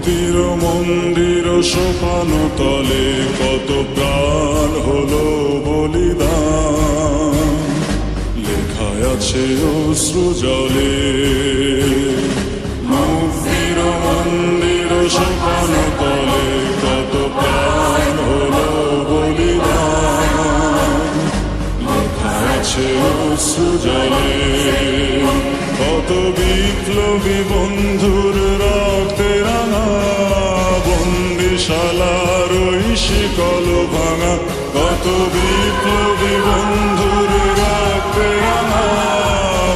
মুক্তির মন্দির সোপান তলে কত প্রাণ হলো বলিদান। লেখায় আছে অশ্রু জলে। মুক্তির মন্দির সোপান তলে কত প্রাণ হলো বলিদান। লেখায় আছে অশ্রু জলে। কত বিপ্লবী বন্ধুর রাঙা বন্দিশালার ওই শিকল ভাঙা, কত বিপ্লবী বন্ধুর রক্তে রাঙা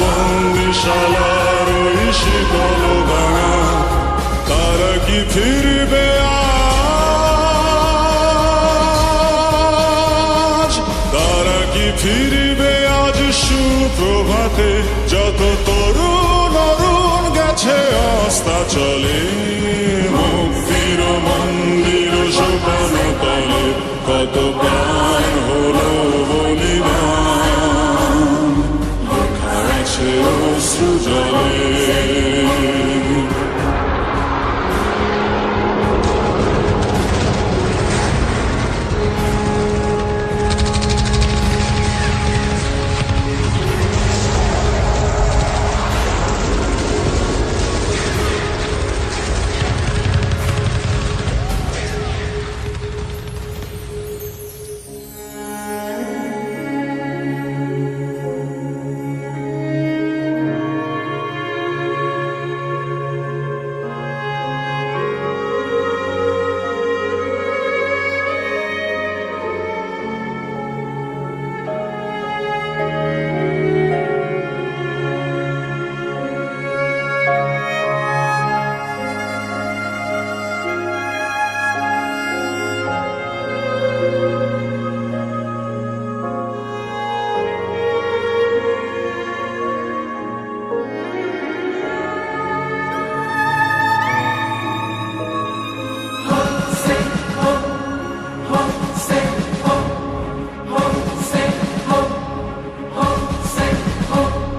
বন্দিশালার ওই শিকল ভাঙা, তারা কি ফিরবে আজ? তারা কি ফিরবে আজ সুপ্রভাতে? যত তরুণ অরুণ গেছে আস্থা চলে।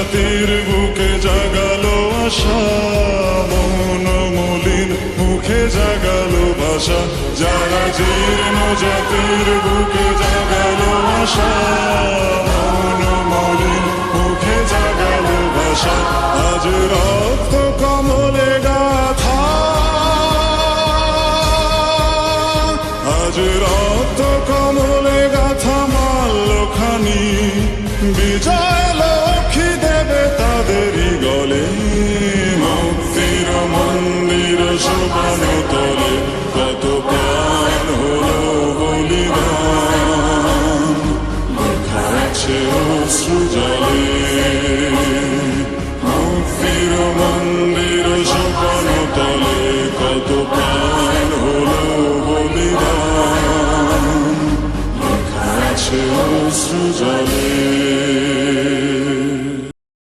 জাতির বুকে জাগালো আশা, মন মলিন মুখে জাগালো ভাষা। যারা জীর্ণ জাতির বুকে জাগালো আশা, মন মলিন মুখে জাগালো ভাষা। আজ রক্ত অশ্রু